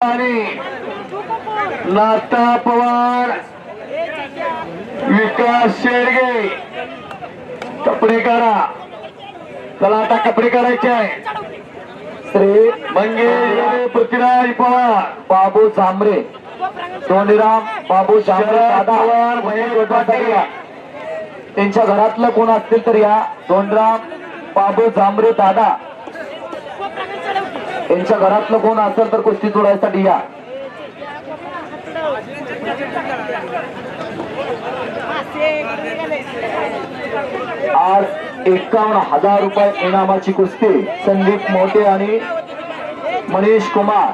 आणि नाता पवार विकास शेडगे कपडे करा चला आता कपडे करायचे आहे. श्री मंगेश पृथ्वीराज पवार बाबू झांबरे सोनीराम बाबू दादा पवार महेश पाटील त्यांच्या घरातलं कोण असतील तर या दोनराम बाबू झांबरे दादा. यांच्या घरातलं कोण असेल तर कुस्ती जोडायसाठी या. आज एकावन्न हजार रुपये इनामाची कुस्ती. संदीप मोठे आणि मनीष कुमार.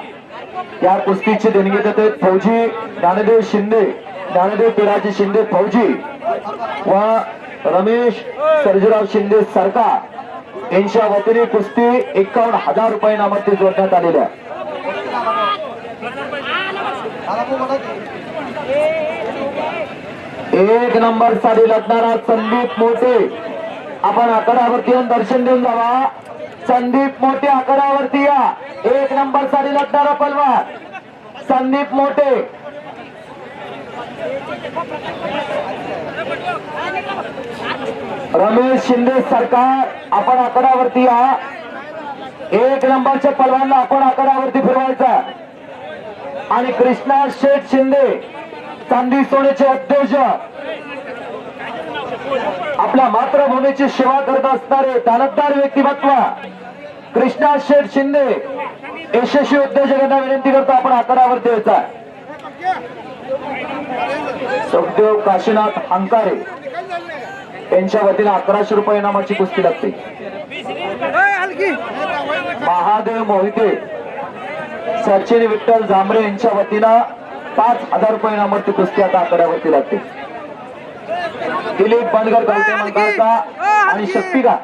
या कुस्तीची देणगी देत आहेत फौजी ज्ञानदेव शिंदे ज्ञानदेव पिराजी शिंदे फौजी व रमेश सर्जीराव शिंदे सरकार. यांच्या वतीने कुस्ती एकावन्न हजार रुपये इनामाती जोडण्यात आलेल्या एक नंबर साडी लढणारा संदीप मोठे. आपण अकरावरती येऊन दर्शन देऊन जावा. संदीप मोठे अकरावरती या. एक नंबर साडी लढणारा पलवार. संदीप मोठे. रमेश शिंदे सरकार आपण आकड्यावरती या एक नंबरच्या पलवानला आपण आकड्यावरती फिरवायचा आणि कृष्णा शेठ शिंदे चांदी सोन्याचे उद्योजक. आपल्या मातृभूमीची सेवा करत असणारे दानतदार व्यक्तिमत्व कृष्णा शेठ शिंदे यशस्वी उद्योजकांना विनंती करतो आपण आकड्यावरती यायचा सुखदेव काशीनाथ हंकारे. यांच्या वतीने अकराशे रुपये इनामाची कुस्ती लागते. महादेव मोहिते सचिन विठ्ठल झांबरे यांच्या वतीनं पाच हजार रुपये इनामाची कुस्ती आता आकड्यावरती लागते. दिलीप बनगर आणि शक्तिका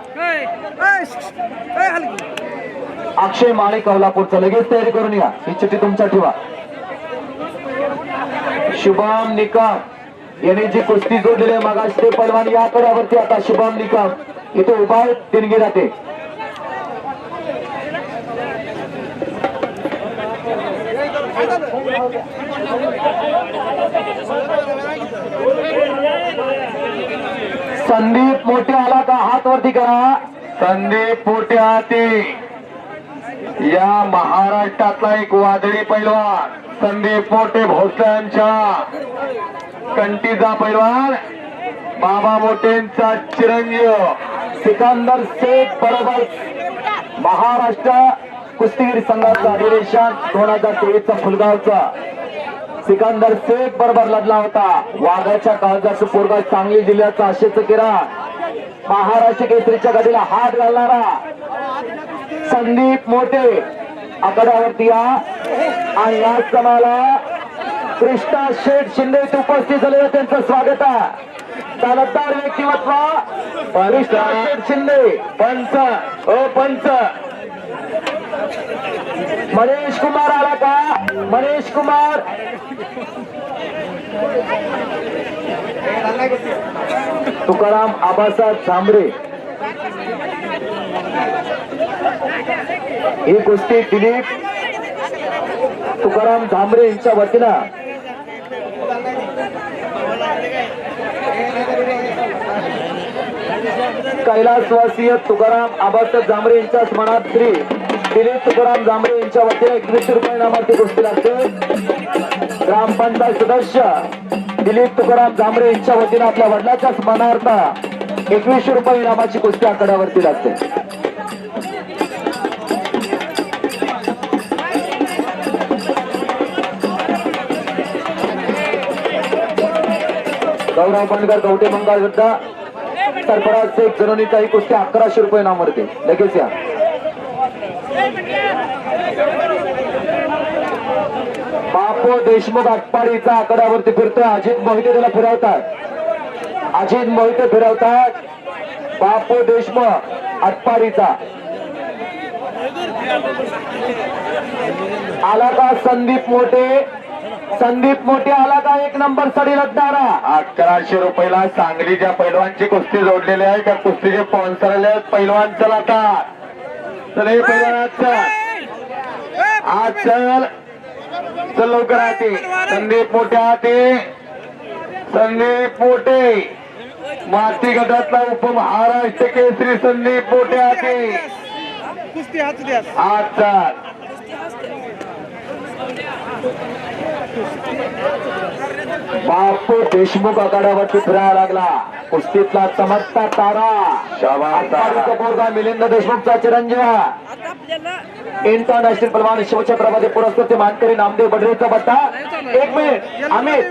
अक्षय माळे कवलापूरचा लगेच तयारी करून या. ही चिठ्ठी तुमच्या ठेवा. शुभम निकम. यांनी जी कुस्ती जोडलेली आहे मगाशी ते पलवान या आकड्यावरती आता शुभम निकम इथे उभा आहे देणगी राहते. संदीप मोठे आला का? हात वरती करा. संदीप मोठे हाती. या महाराष्ट्रातला एक वादळी पैलवान संदीप मोठे भोसल्यांच्या. कंटीचा पैलवान बाबा मोठेंचा चिरंजीव सिकंदर शेख बरोबर महाराष्ट्र कुस्तीगीर संघाचा अधिवेशन दोन हजार तेवीसचा फुलगावचा. सिकंदर शेख बरोबर लढला होता. वाघाच्या काळजाचं पोरगा सांगली जिल्ह्याचा अशेच किरा महाराष्ट्र केसरीच्या गदीला हात घालणारा संदीप मोठे. आकड्यावरती या. आणि या समाला कृष्णा शेठ शिंदे इथे उपस्थित झालेलं त्यांचं स्वागत आहे. चालतदार व्यक्तिमत्व कृष्णा शेठ शिंदे. पंच. ओ पंच मनीष कुमार आला का? मनीष कुमार. तुकाराम आबासाहेब झांबरे. ही कुस्ती दिलीप तुकाराम झांबरे यांच्या वतीनं कैलासवासीय तुकाराम आबासाहेब जांभरे यांच्या स्मरणात श्री दिलीप तुकाराम जांभरे यांच्या वतीने एकवीसशे रुपये नामाची गोष्टी लागते. ग्रामपंचायत सदस्य दिलीप तुकाराम जांभरे यांच्या वतीने आपल्या वडिलाच्या स्मरणार्थ एकवीसशे रुपये इनामाची कुस्ती आकड्यावरती लागते. गौरव बनगर गवटे मंगाळ सुद्धा सरफराज शेख जननीचा ही कुस्ती अकराशे रुपये नामवरती. लगेच या. बापू देशमुख आटपाडीचा आकड्यावरती फिरतोय. अजित मोहिते त्याला फिरवतात. अजित मोहिते फिरवतात. बापू देशमुख आटपाडीचा. आला का संदीप मोठे? संदीप मोठे आला का एक नंबरसाठी लढणारा अकराशे रुपयाला सांगलीच्या पैलवानची कुस्ती जोडलेली आहे. त्या कुस्तीचे स्पॉन्सर आले आहेत पैलवान. चल आता. तर हे पैलवान आज चल आज चल चल लवकर हाती संदीप मोठे हाती संदीप मोठे. माती गटातला उपमहाराष्ट्र केसरी संदीप मोठे हाती कुस्ती हात द्या आजचा. बापू देशमुख आघाड्यावरती फिरायला लागला. कुस्तीतला चमकता तारा. पोरगा मिलिंद देशमुखचा चिरंजीव. इंटरनॅशनल पलवान शिवछत्रपती पुरस्कृत मानकरी नामदेव बडरेचा बट्टा. एक मिनिट अमित.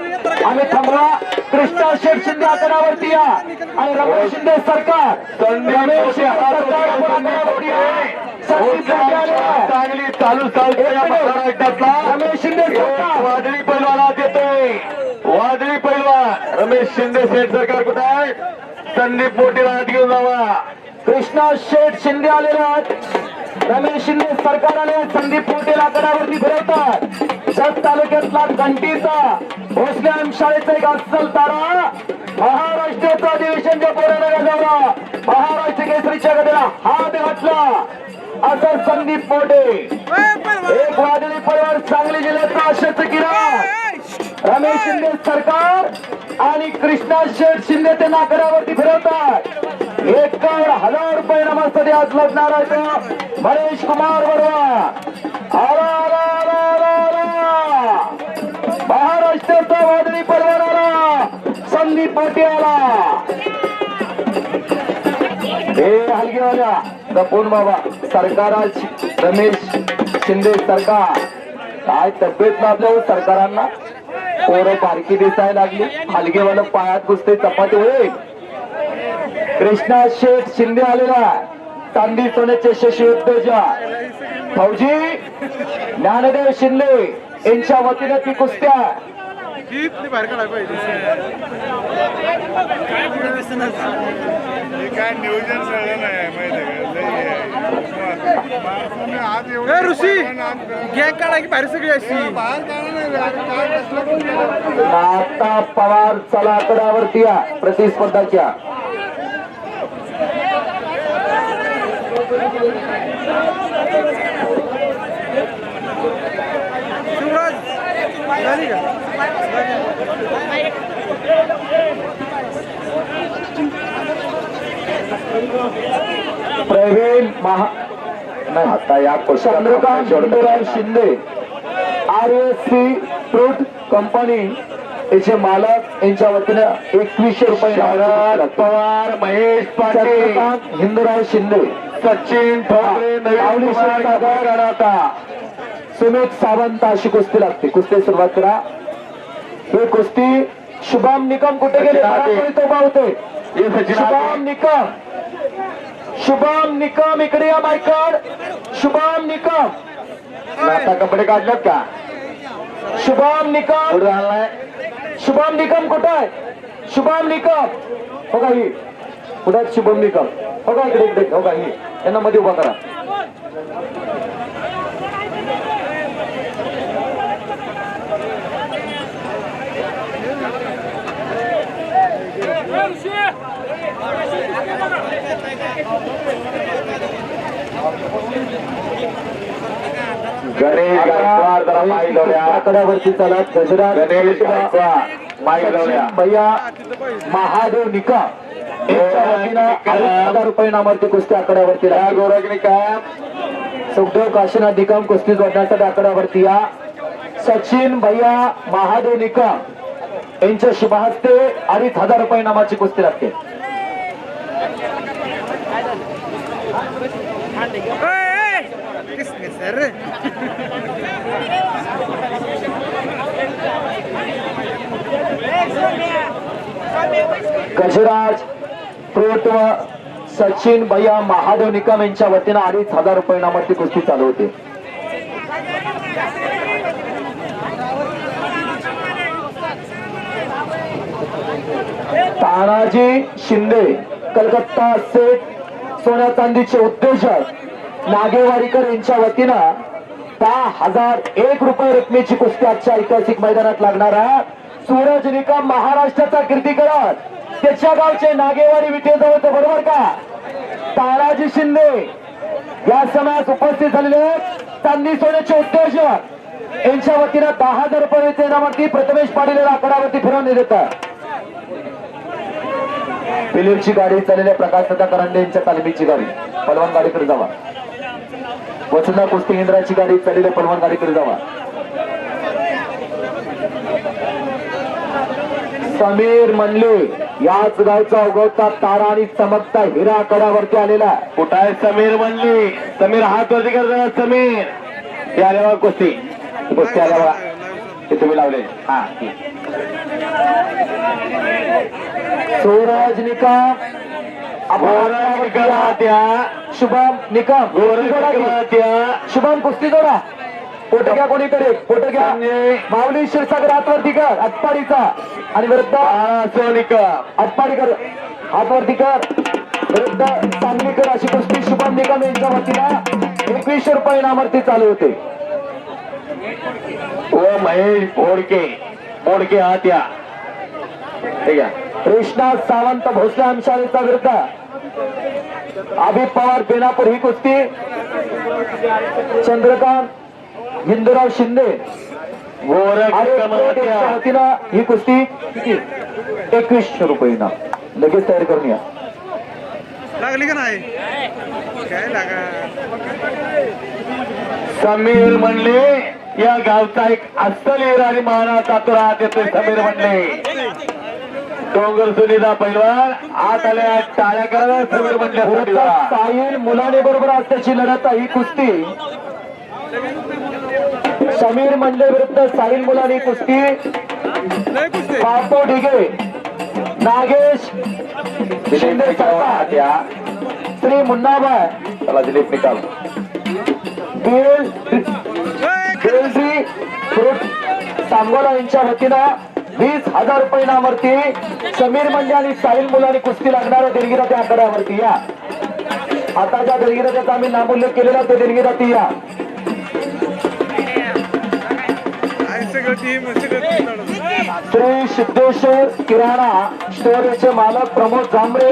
अमित थांबवा कृष्णा शेठ शिंदे आघाड्यावरती या. आणि रमेश शिंदे सरकार. मोठे मोठे. चांगली चालू चालते या महाराष्ट्रातला वादळी पैलवानात येतोय वादळी पैलवान. रमेश शिंदे सेठ सरकार कुठे आहे? संदीप मोठीला हात घेऊन जावा. कृष्णा शेठ शिंदे आलेले आहेत. रमेश शिंदे सरकार आले. संदीप पोटेला गडावरती फिरवतात. जत तालुक्यातला घंटीचा भोसले शाळेचा एक अस्सल तारा महाराष्ट्राचं अधिवेशनच्या पोराला गाजवला महाराष्ट्र केसरीच्या गदेला हात घातला. असं संदीप पोटे एक वादळी परिवार सांगली जिल्ह्याचा अशक्त किरण रमेश शिंदे सरकार आणि कृष्णा शेठ शिंदे ते नाकडावरती फिरवतात. एकावर हजार रुपये नमस्ते आज लढणार आहे महेश कुमार बरोबर आला आला आला आला आला महाराष्ट्राचा वादळी परिवार आला. संदीप पाटी आला. हे हलगेवाल्या. जपून बाबा सरकाराज रमेश शिंदे सरकार. काय तब्येत लागल्या हो सरकारांना? पोरं बारकी दिसायला लागली. हलगेवाला पायात घुसते चपाती. होईल कृष्णा शेठ शिंदे आलेला चांदी सोन्याचे शशी उद्योजा फौजी ज्ञानदेव शिंदे यांच्या वतीनं ती कुस्त्या किती बाहेर काढायला पाहिजे. हे काय नियोजन सगळं नाही माहिती आहे ए ऋषी गॅंग काढा की बाहेर सगळी अशी. बाहेर. नाता पवार चला आकड्यावरती या प्रतिस्पर्धाच्या शिवराज झाली का? प्रवीण महा नाही आता या Chandrakant Shinderao Shinde R S C fruit company याचे मालक यांच्या वतीने एकवीसशे रुपये शरद पवार महेश पाटील. चंद्रकांत हिंदूराव शिंदे. सचिन ठोकरे नवीन कुमार सुमित सावंत अशी कुस्ती लागते. कुस्ती सुरुवात करा. ही कुस्ती शुभम निकम कुठे गेले? उभा होते हे सचिन शुभम. निकम. शुभम निकम इकडे या बायकर शुभम निकम. आता कपडे काढलेत का? शुभम निकम. शुभम निकम कुठं आहे? शुभम निकम. हो का ही? कुठं शुभम निकम? हो का इकडे इकडे? हो का ही? यांना मध्ये उभा करा. गणेश गायकवाड जरा माईक लावल्या आकड्यावरती चला गजराज गणेश गायकवाड माईक लावल्या भैया महादेव निका यांच्या वतीनं अडीच हजार रुपये नामावरती कुस्ती आकड्यावरती या काय सुखदेव काशीनाथ निकम कुस्ती जोडण्यासाठी आकड्यावरती या. सचिन भैया महादेव निकम यांच्या शुभहस्ते अडीच हजार रुपये नामाची कुस्ती लागते सर गजराज फ्रूट सचिन भैया महादेव निकम यांच्या वतीनं अडीच हजार रुपये नामाची कुस्ती चालू होते. तानाजी शिंदे कलकत्ता सेठ सोन्या चांदीचे उद्योजक नागेवाडीकर यांच्या वतीनं दहा हजार एक रुपये रकमेची कुस्ती आजच्या ऐतिहासिक मैदानात लागणार आहे. सूरज निकम महाराष्ट्राचा कीर्ती करत त्याच्या गावचे नागेवाडी विटेजवळचं बरोबर का? तानाजी शिंदे या समयात उपस्थित झालेले चांदी सोन्याचे उद्योजक यांच्या वतीनं दहा हजार रुपये इनामावरती प्रथमेश पाटील याला आकडावरती फिरवण्यात पिलीरची गाडी चाललेल्या प्रकाश दादा यांच्या तालमीची गाडी. पलवान गाडीकडे जावा. वसुंधा कुस्ती केंद्राची गाडी चाललेल्या पलवान गाडीकडे जावा. समीर म्हणले याच गावचा उगवता तारा आणि चमकता हिरा कडावरती आलेला कुठं आहे समीर म्हणली समीर हात वरती कर समीर. हे आले बघा कुस्ती. कुस्ती आल्या हे तुम्ही लावले. हा सूरज निकम. शुभम निकम. शुभम कुस्ती जोडा. फोटो घ्या कोणीकडे. फोटो घ्या. माऊली क्षीरसागर हातवरती कर. आटपाडीचा. आणि विरुद्ध सोनिक. आटपाडीकर हातवरती कर. विरुद्ध सांगलीकर अशी कुस्ती. शुभम निकम यांच्या वतीनं एकवीसशे रुपये इनामावरती चालू होते. व महेश बोडके. बोडके हा त्या ठीक आहे कृष्णा सावंत भोसले आमशाळेचा विरुद्ध. अभित पवार बेनापूर ही कुस्ती. चंद्रकांत हिंदूराव शिंदे. वतीनं ही कुस्ती किती एकवीसशे रुपये ना लगेच तयार करून या. लागली का नाही? काय लागा? समीर म्हणले या गावचा एक अस्सल हिरा आणि मानाचा तुरा येतोय समीर म्हणले. डोंगर सुनीता पैलवान आत आल्या टाळ्या करा समीर म्हणले साहिल मुलाने बरोबर आज त्याची लढत आहे ही कुस्ती. समीर मंडे विरुद्ध साहिल मुलाने कुस्ती. पार्थो ढिगे नागेश शिंदे श्री मुन्नाबाई. चला दिलीप निकाल. बिल बेलश्री फ्रूट सांगोला यांच्या वतीनं वीस हजार रुपये इनामावरती समीर मंडे आणि साहिल मुलांनी कुस्ती लागणाऱ्या देणगीराच्या आकड्यावरती या. आता ज्या देणगीराचा आम्ही नामोल्लेख केलेला ते देणगीराती या. श्री सिद्धेश्वर किराणा स्टोअरचे मालक प्रमोद जांभरे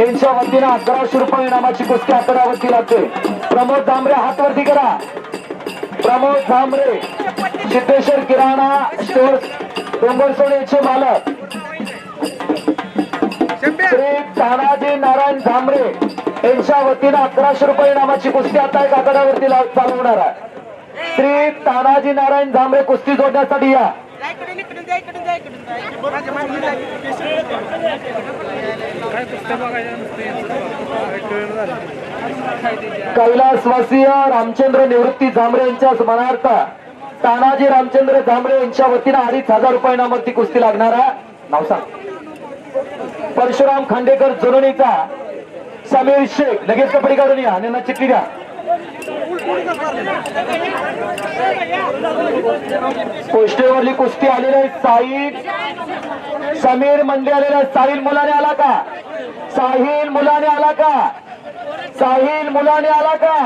यांच्या वतीनं अकराशे रुपये इनामाची कुस्ती आकड्यावरती लागते. प्रमोद जांभरे हातवरती करा. प्रमोद जांभरे सिद्धेश्वर किराणा स्टोअर डोंगरसोडेचे मालक. श्री तानाजी नारायण झांबरे यांच्या वतीनं अकराशे रुपये इनामाची कुस्ती आता लाव- चालवणार आहे. श्री तानाजी नारायण झांबरे कुस्ती जोडण्यासाठी या. कैलासवासीय रामचंद्र निवृत्ती झांबरे यांच्या स्मरणार्थ तानाजी रामचंद्र झांबरे यांच्या वतीनं अडीच हजार रुपये नामवरती कुस्ती लागणार नाव सांग. परशुराम खांडेकर जोडणीचा समीर शेख लगेच कपडे काढून या. आणि चिठ्ठी द्या. पोस्टेवरली कुस्ती आलेली आहे साहिल. समीर मंडे आलेला आहे. साहिल मुलाने आला का? साहिल मुलाने आला का? साहिल मुलाने आला का?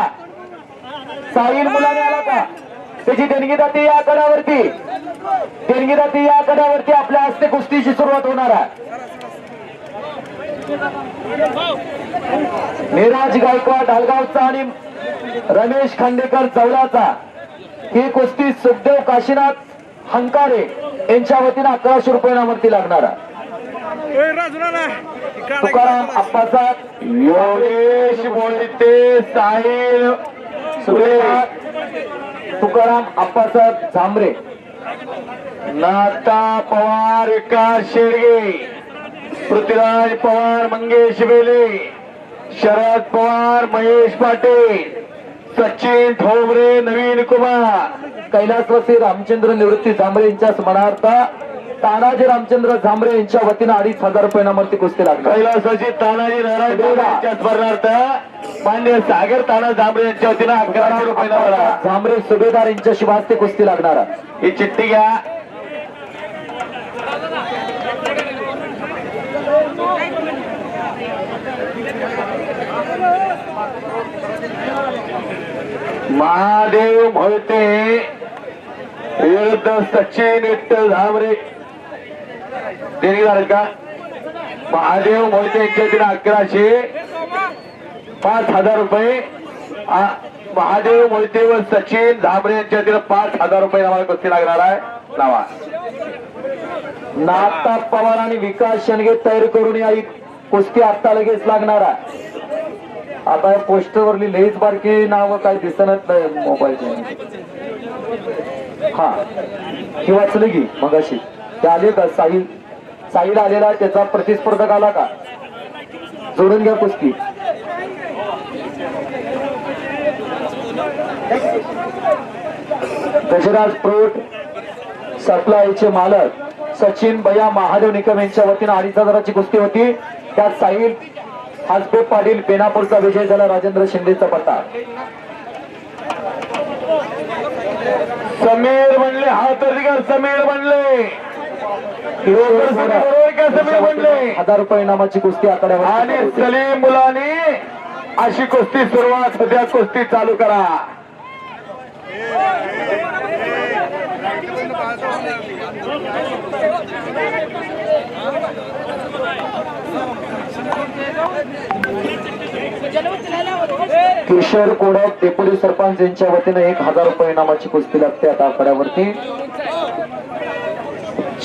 साहिल मुलाने आला का? त्याची देणगी जाते या आकड्यावरती देणगी जाते या आकड्यावरती आपल्या हस्ते कुस्तीची सुरुवात होणार आहे. निराज गायकवाड ढालगावचा आणि रमेश खांडेकर चौलाचा ही कुस्ती सुखदेव काशीनाथ हंकारे यांच्या वतीनं अकराशे रुपये इनामावरती लागणार आहे. तुकाराम आप्पासाहेब योगेश बोलते साहिल सुरेश. तुकाराम आप्पासाहेब झांबरे. नाता पवार विकास शेडगे. पृथ्वीराज पवार मंगेश बेले. शरद पवार महेश पाटील सचिन ठोबरे नवीन कुमार. कैलासवासी रामचंद्र निवृत्ती झांबरे यांच्या स्मरणार्थ तानाजी रामचंद्र झांबरे यांच्या वतीनं अडीच हजार रुपये इनामावरती कुस्ती लागणार कैलासाची तानाजी नारायण यांच्या स्मरणार्थ मान्य सागर ताना झांबरे यांच्या वतीनं अकराशे रुपये झांबरे सुभेदार यांच्या शिवास्ते कुस्ती लागणार. ही चिठ्ठी घ्या. महादेव मोहिते विरुद्ध सचिन विठ्ठल झांबरे. देणी झाले का? महादेव मोहिते यांच्या अकराशे पाच हजार रुपये. महादेव मोहिते व सचिन झांबरे यांच्यातील पाच हजार रुपये आम्हाला कुस्ती लागणार आहे. लावा. नाता पवार आणि विकास शेंडगे तयार करून या कुस्ती आता लगेच लागणार आहे. आता या पोस्टरवर लिहिलेच बारकी नाव काय दिसत नाही मोबाईल हा. ही वाचलं की मग अशी ते आले का साहिल साहिल आलेला त्याचा प्रतिस्पर्धक आला का? जोडून घ्या कुस्ती. गजराज प्रोट सप्लायचे मालक सचिन भैया महादेव निकम यांच्या वतीनं अडीच हजाराची कुस्ती होती. त्यात साहिल हासबे पाटील बेनापूरचा विजय झाला राजेंद्र शिंदेचा पत्ता. समीर बनले हा तर समीर बनले बरोबर का समीर बनले हजार रुपये इनामाची कुस्ती आणि आकड्यावर सलीम मुलांनी अशी कुस्ती सुरुवात सध्या कुस्ती चालू करा. किशोर कोडक डेप्युटी सरपंच यांच्या वतीनं एक हजार रुपये इनामाची कुस्ती लागते आता आकड्यावरती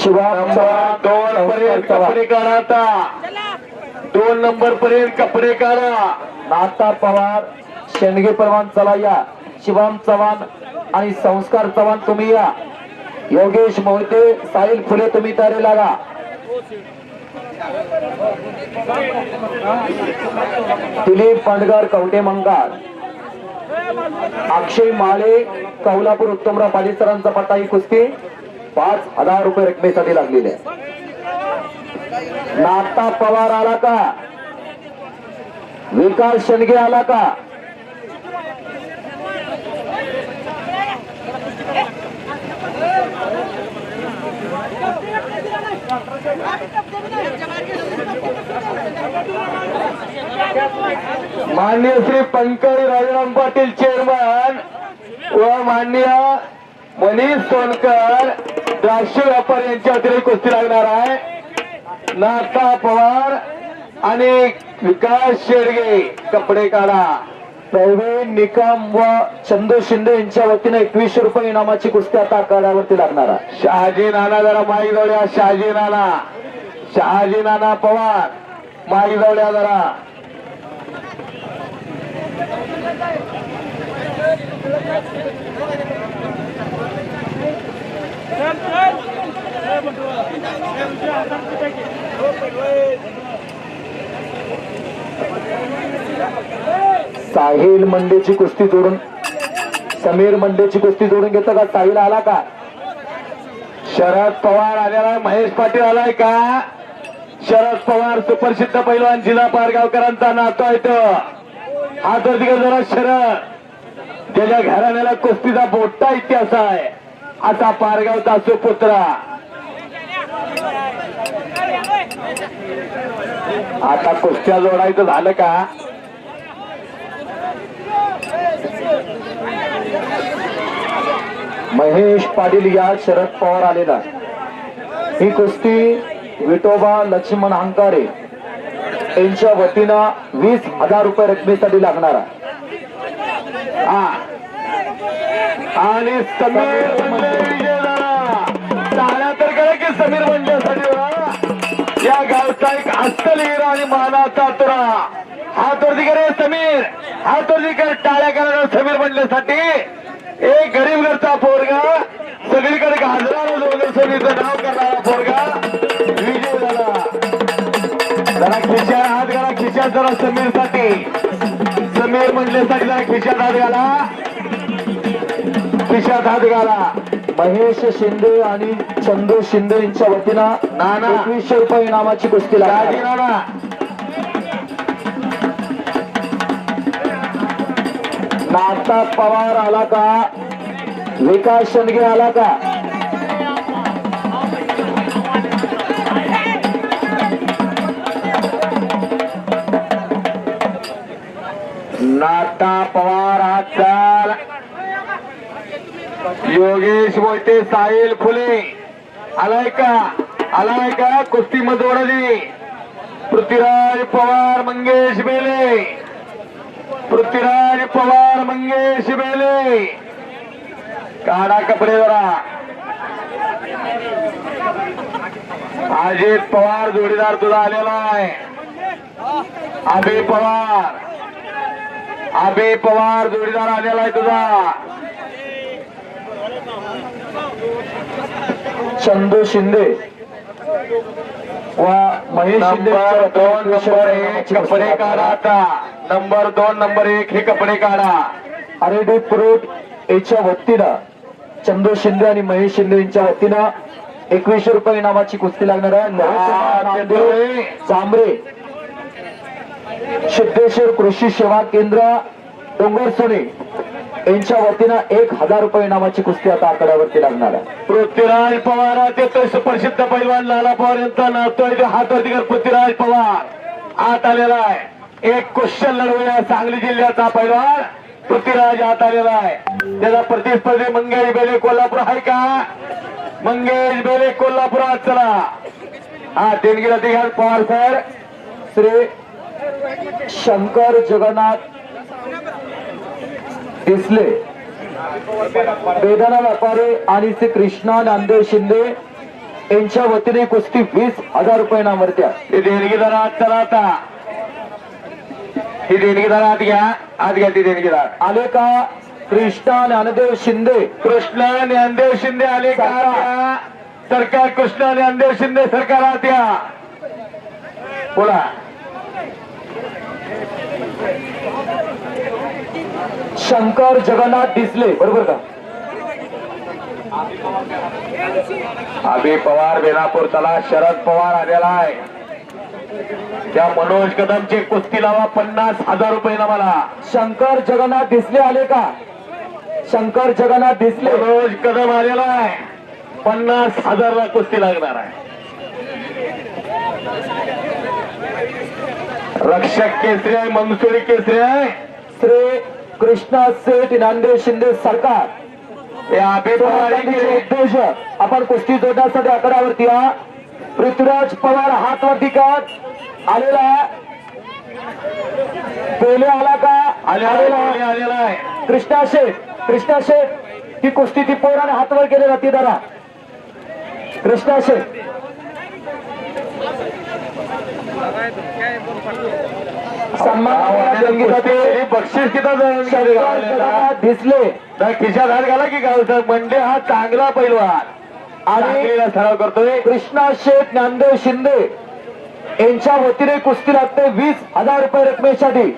दोन पर्यंत चव्हाण. कपडे काढा आता. दोन नंबर पर्यंत कपडे काढा. नाता पवार शेंडगे परवान चला या. शिवाम चव्हाण आणि संस्कार चव्हाण तुम्ही या. योगेश मोहिते साहिल फुले तुम्ही तयारी लागा. दिलीप पांडगर कवटे मंगार. अक्षय माळे कौलापूर उत्तमराव पाटील पट्टा ही कुस्ती. पाच हजार रुपये रकमेसाठी लागलेले आहे नाता पवार आला का? विकास शेंडगे आला का? मान्य श्री पंकज राजाराम पाटील चेअरमन व मान्य मनीष सोनकर द्राक्ष व्यापारी यांच्या अतिरिक्त कुस्ती लागणार आहे. नाथा पवार आणि विकास शेडगे कपडे काढा. प्रवीण निकम व चंदू शिंदे यांच्या वतीने एकवीसशे रुपये इनामाची कुस्ती आता आखाड्यावरती लागणार आहे. शहाजी नाना जरा माईक जवळ्या शहाजी नाना. शहाजी नाना पवार माईक जवळ्या जरा. साहिल मंडेची कुस्ती जोडून समीर मंडेची कुस्ती जोडून घेतो का? साहिल आला का? शरद पवार आलेला महेश पाटील आलाय का? शरद पवार सुप्रसिद्ध पैलवान जिल्हा पारगावकरांचा नातो आहे तो. हा तर तिकडे जरा शरद. त्याच्या घराण्याला कुस्तीचा मोठा इतिहास आहे. असा पारगावचा सुपुत्र. आता कुस्त्या जोडायचं झालं का? महेश पाटील या शरद पवार आलेला. ही कुस्ती विठोबा लक्ष्मण हंकारे यांच्या वतीनं वीस हजार रुपये रकमेसाठी लागणार. आहे हा. आणि समीर म्हणजे विजय झाला. टाळ्या तर करा की समीर मंडळसाठी या गावचा एक अस्सल हिरा आणि मानाचा तुरा. हात वरती करे समीर. हात वरती कर टाळ्या करा समीर मंडळसाठी एक गरीब घरचा पोरगा. सगळीकडे गाजराला दोघं समीरचं नाव करणारा पोरगा. विजय झाला. जरा खिशा हात घाला खिशात जरा समीरसाठी. समीर म्हणल्यासाठी जरा खिशात हात घाला. खिशात हात घाला महेश शिंदे आणि चंदू शिंदे यांच्या वतीनं नाना. एकवीसशे रुपये इनामाची कुस्ती लागणार राजी आहे. नाना नाता पवार आला का विकास शेंडगे आला का नाता पवार हात चाल योगेश मोहिते साहिल फुले आलाय का आलाय का कुस्ती मधोरली पृथ्वीराज पवार मंगेश बेले पृथ्वीराज पवार मंगेश बेले काढा कपडे जरा. अजित पवार जोडीदार तुझा आलेला आहे. अभि पवार अभि पवार जोडीदार आलेला आहे तुझा. चंदू शिंदे व महेश शिंदे दोन नंबर एक कपडे काढा आता. नंबर दोन नंबर एक हे कपडे काढा. आरेडी फ्रूट याच्या वतीनं चंदू शिंदे आणि महेश शिंदे यांच्या वतीनं एकवीसशे रुपये इनामाची कुस्ती लागणार आहे. चांबरे सिद्धेश्वर कृषी सेवा केंद्र डोंगरसोने. यांच्या वतीनं एक हजार रुपये इनामाची कुस्ती आता आकड्यावरती लागणार आहे. पृथ्वीराज पवार ते सुप्रसिद्ध पैलवान लाला पवार यांचा नातोय हातवरती पृथ्वीराज पवार. आत आलेला आहे. एक क्वेश्चन लढवूया सांगली जिल्ह्याचा पैलवान पृथ्वीराज आत आलेला आहे. त्याचा प्रतिस्पर्धी मंगेश बेले कोल्हापूर आहे का? मंगेश बेले कोल्हापुरात चला. हा देणगीला ते पवार सर. श्री शंकर जगन्नाथ डिसले वेदना व्यापारी आणि श्री कृष्णा नांदेव शिंदे यांच्या वतीने कुस्ती वीस हजार रुपये नामवरती आहे. ही देणगीदार आत चला आता. ही देणगीदार आत घ्या. आत घ्या ती देणगीदार आले का? कृष्णा ज्ञानदेव शिंदे. कृष्ण ज्ञानदेव शिंदे आले का? त्या? सरकार कृष्ण ज्ञानदेव शिंदे सरकारात या बोला. शंकर जगन्नाथ डिसले बरोबर का? अभि पवार बेनापूर चला शरद पवार आलेला आहे. त्या मनोज कदमचे कुस्ती लावा पन्नास हजार रुपये ना मला. शंकर जगन्नाथ दिसले आले का? शंकर जगन्नाथ दिसले मनोज कदम आलेला आहे. पन्नास हजारला कुस्ती लागणार आहे. रक्षक केसरी आहे मनसुरी केसरी आहे. श्री कृष्णा सेठ नांदेव शिंदे सरकार. हे अभि पवार त्यांचे उद्देश आपण कुस्ती जोडण्यासाठी आकड्यावरती या पृथ्वीराज पवार हातवरती काढ आलेला पेले आला का? आलेला आहे, आलेला आहे. कृष्णा शेठ कृष्णा शेठ ती कुस्ती ती पोराने हातवर केली जाते जरा कृष्णा शेठ सन्मान देणगी जाते. हे बक्षीस किती दिसले. तर खिशात हात घाला की गावचा? म्हणजे हा चांगला पैलवान. आणि सराव करतोय. कृष्णा शेठ ज्ञानदेव शिंदे यांच्या वतीने कुस्ती लागते वीस हजार रुपये रकमेसाठी.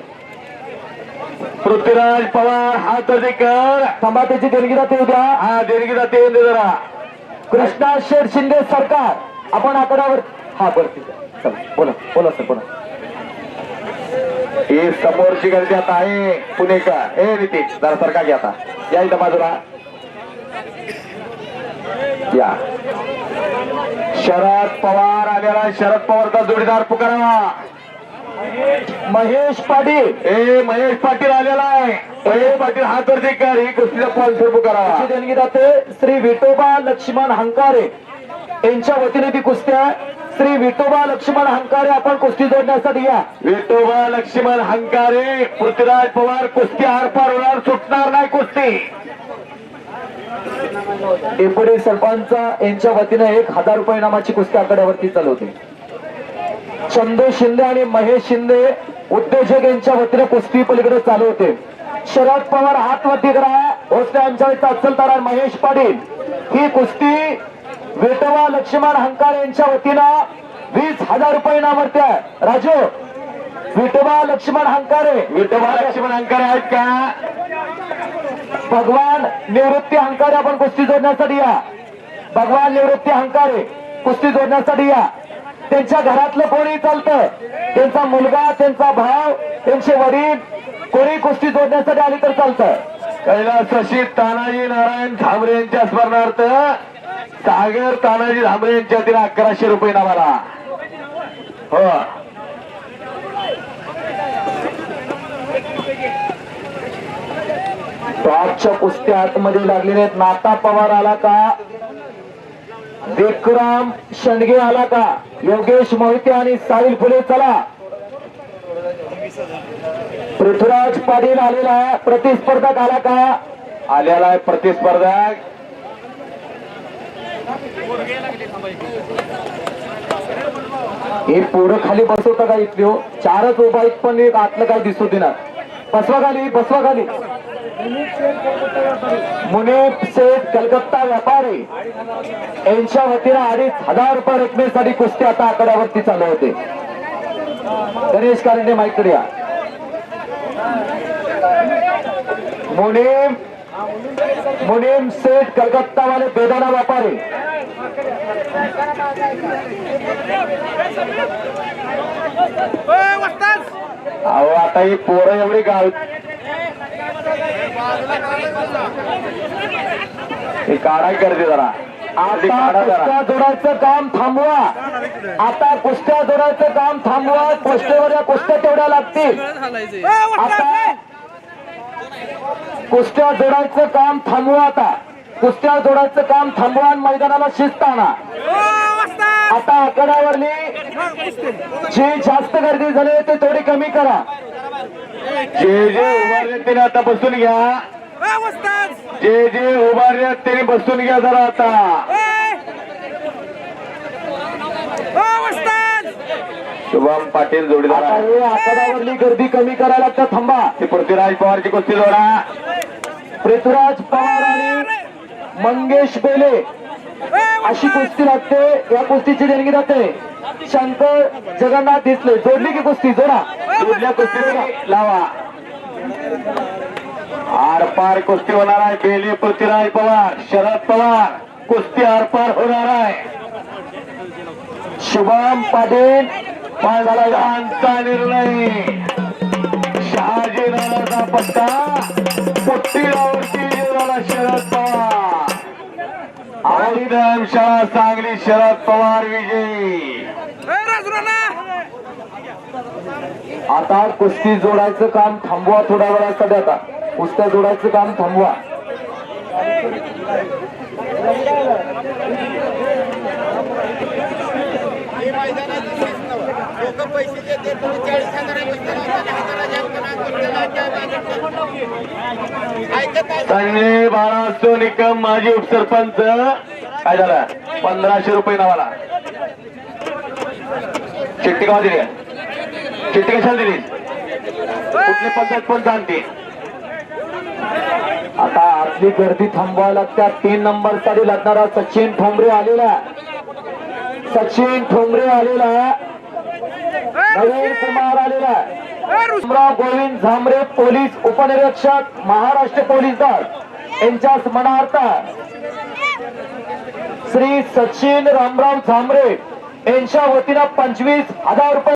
पृथ्वीराज पवार हात वरती कर? थांबा त्याची देणगी जाते उद्या. हा देणगी जाते जरा. कृष्णा शेठ शिंदे सरकार. आपण आकड्यावर हा बरं बोला बोला सर बोला. ही समोरची गर्दी आता आहे पुणेकर. हे नितीश जरा सरका घ्या आता. या इथं बाजूला. या. शरद पवार आलेला. शरद पवारचा जोडीदार पुकारा महेश पाटील. ए महेश पाटील आलेला आहे. महेश पाटील हात वरती कर. ही कुस्तीचा स्पॉन्सर पुकारा त्याची देणगी जाते श्री विठोबा लक्ष्मण हंकारे यांच्या वतीने ती कुस्ती आहे. श्री विठोबा लक्ष्मण हंकारे आपण कुस्ती जोडण्यासाठी या. विठोबा लक्ष्मण हंकारे पृथ्वीराज पवार कुस्ती आरपार होणार सुटणार नाही कुस्ती. डेपुटी सरपंच यांच्या वतीने एक हजार रुपये इनामाची कुस्ती आकड्यावरती चालवते. चंदू शिंदे आणि महेश शिंदे उद्योजक यांच्या वतीने कुस्ती पलीकडे चालू होते शरद पवार हात वरती करा यांच्या वेळी तात्सलतार महेश पाटील. ही कुस्ती वेटवा लक्ष्मण हंकार यांच्या वतीनं वीस हजार रुपये इनामवरती आहे. राजू विठोबा लक्ष्मण हंकारे. विठोबा लक्ष्मण हंकारे आहेत का? भगवान निवृत्ती हंकारे आपण कुस्ती जोडण्यासाठी या. भगवान निवृत्ती हंकारे कुस्ती जोडण्यासाठी या. त्यांच्या घरातलं कोणी चालतं त्यांचा मुलगा त्यांचा भाव त्यांचे वडील कोणी कुस्ती जोडण्यासाठी आली तर चालतं कैलासशी तानाजी नारायण झांबरे यांच्या स्मरणार्थ सागर तानाजी झांबरे यांच्या वतीने अकराशे रुपये नावाला. हो. टॉपच्या कुस्त्या आतमध्ये लागलेले आहेत. नाता पवार आला का? विक्रम शेंडगे आला का? योगेश मोहिते आणि साहिल फुले चला. पृथ्वीराज पाटील आलेला आहे. प्रतिस्पर्धक आला का? आलेला आहे प्रतिस्पर्धक हे पोरं खाली बसवता का इथली हो? चारच उभा आहेत पण एक आतलं काय दिसू देणार. बसवा खाली बसवा खाली. मुनीप शेठ कलकत्ता व्यापारी. यांच्या वतीनं अडीच हजार रुपये रकमेसाठी कुस्ती आता आकड्यावरती चालू होते. गणेश कारंडे माईकडे या. मुनीप मुनीम शेठ कलकत्ता वाले बेदाना व्यापारी. अहो आता ही पोरं एवढी गाव हे काढाय करते जरा. आता जोडायचं काम थांबवा. आता कुस्त्या जोडायचं काम थांबवा. कुस्त्यावर या कुस्त्या तेवढ्या लागतील. आता कुस्त्या जोडायचं काम थांबवा आता. कुस्त्या जोडायचं काम थांबवा आणि मैदानाला शिस्त आणा. आता आकड्यावरली जे जास्त गर्दी झाली ते थोडी कमी करा. जे जे उभारले त्याने आता बसून घ्या. जे जे उभारले त्याने बसून घ्या जरा आता. शुभम पाटील जोडीदार आहे. गर्दी कमी करायला लागतं थांबा. ती पृथ्वीराज पवारची कुस्ती जोडा. पृथ्वीराज पवार आणि मंगेश बेले अशी कुस्ती लागते. या कुस्तीची देणगी जाते. शंकर जगन्नाथ दिसले. जोडली की कुस्ती जोडा. जोडल्या कुस्ती लावा. आरपार कुस्ती होणार आहे. बेली पृथ्वीराज पवार शरद पवार. कुस्ती आरपार होणार आहे. शुभम पाटील पालकांचा निर्णय. शहाजी राणाचा पट्टा. पुट्टीवरती झाला शरद पवार. आदिनाम शाळा सांगली शरद पवार विजयी. आता कुस्ती जोडायचं काम थांबवा थोड्या वेळासाठी आता. कुस्त्या जोडायचं काम थांबवा. लोक पैसे देते चाळीस ऐकत आहे? निकम माजी उपसरपंच. काय झालं? पंधराशे रुपये नावाला. चिठ्ठी का दिली? चिठ्ठी कशाला दिली? कुठली पंचायत पण जाणते. आता आपली गर्दी थांबवायला त्या तीन नंबरसाठी लागणारा सचिन ठोंबरे आलेला. सचिन ठोंबरे आलेला. नवीन कुमार आलेला. रामराव गोविंद झांबरे पोलीस उपनिरीक्षक महाराष्ट्र पोलीस दल यांच्या स्मरणार्थ श्री सचिन रामराव झांबरे यांच्या वतीनं पंचवीस हजार रुपये